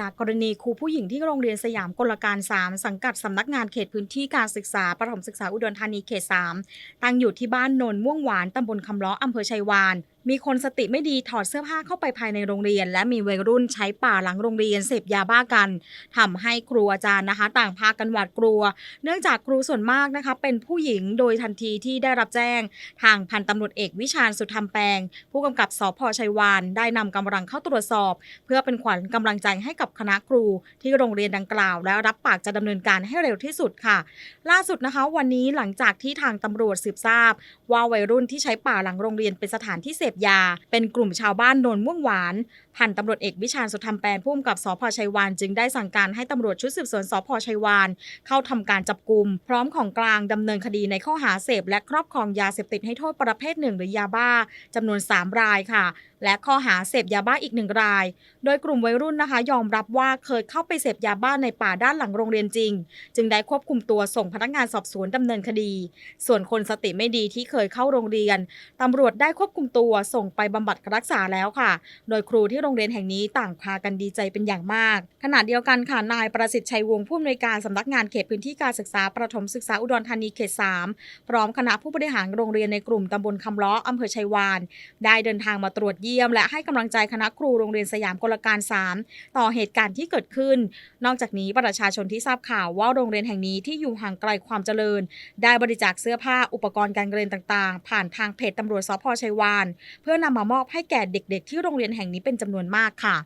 จากกรณีครูผู้หญิงที่โรงเรียนสยามกลการ 3 สังกัดสำนักงานเขตพื้นที่การศึกษาประถมศึกษาอุดรธานีเขต 3 ตั้งอยู่ที่บ้านโนนม่วงหวานตำบลคำล้ออำเภอชัยวานมีคนสติไม่ดีถอดเสื้อผ้าเข้าไปภายในโรงเรียน และมีวัยรุ่นใช้ป่าหลังโรงเรียนเสพยาบ้ากันทำให้ครูอาจารย์นะคะ ต่างพากันหวาดกลัว เนื่องจากครูส่วนมากนะคะ เป็นผู้หญิงโดยทันทีที่ได้รับแจ้ง ทางพันตำรวจเอกวิชาญสุธรรมแปลง ผู้กำกับสพชัยวานได้นำกำลังเข้าตรวจสอบ เพื่อเป็นขวัญกำลังใจให้กับคณะครูที่โรงเรียนดังกล่าว และรับปากจะดำเนินการให้เร็วที่สุดค่ะ ล่าสุดนะคะ วันนี้หลังจากที่ทางตำรวจสืบทราบ ว่าวัยรุ่นที่ใช้ป่าหลังโรงเรียนเป็นสถานที่เสพยา เป็นกลุ่มชาวบ้านโนนม่วงหวาน พันตำรวจเอกวิชาญสุธรรมแปลงผู้กำกับสพชัยวานจึงได้สั่งการให้ตำรวจชุดสืบสวนสพชัยวาน เข้าทำการจับกลุ่มพร้อมของกลางดำเนินคดีในข้อหาเสพและครอบครองยาเสพติดให้โทษประเภทหนึ่งหรือยาบ้าจำนวน 3 รายค่ะ และข้อหาเสพยาบ้าอีกหนึ่งราย โดยกลุ่มวัยรุ่นนะคะ ยอมรับว่าเคยเข้าไปเสพยาบ้าในป่าด้านหลังโรงเรียนจริง จึงได้ควบคุมตัวส่งพนักงานสอบสวนดำเนินคดี ส่วนคนสติไม่ดีที่เคยเข้าโรงเรียนตำรวจได้ควบคุมตัวส่งไปบำบัดรักษาแล้วค่ะ โดยครูที่โรงเรียนแห่งนี้ต่างพากันดีใจเป็นอย่างมาก ขณะเดียวกันค่ะนายประสิทธิ์ชัยวงศ์ผู้อำนวยการสำนักงานเขตพื้นที่การศึกษาประถมศึกษาอุดรธานีเขต 3 พร้อมคณะผู้บริหารโรงเรียนในกลุ่มตำบลคำล้ออำเภอชัยวาน ได้เดินทางมาตรวจเยี่ยม และให้กำลังใจคณะครูโรงเรียนสยามกลการ 3 ต่อเหตุการณ์ที่เกิดขึ้น นอกจากนี้ประชาชนที่ทราบข่าวว่าโรงเรียนแห่งนี้ที่อยู่ห่างไกลความเจริญ ได้บริจาคเสื้อผ้าอุปกรณ์การเรียนต่างๆ ผ่านทางเพจตำรวจสพชัยวานเพื่อนำมามอบให้แก่เด็กๆ ที่โรงเรียนแห่งนี้เป็นจำนวนมากค่ะ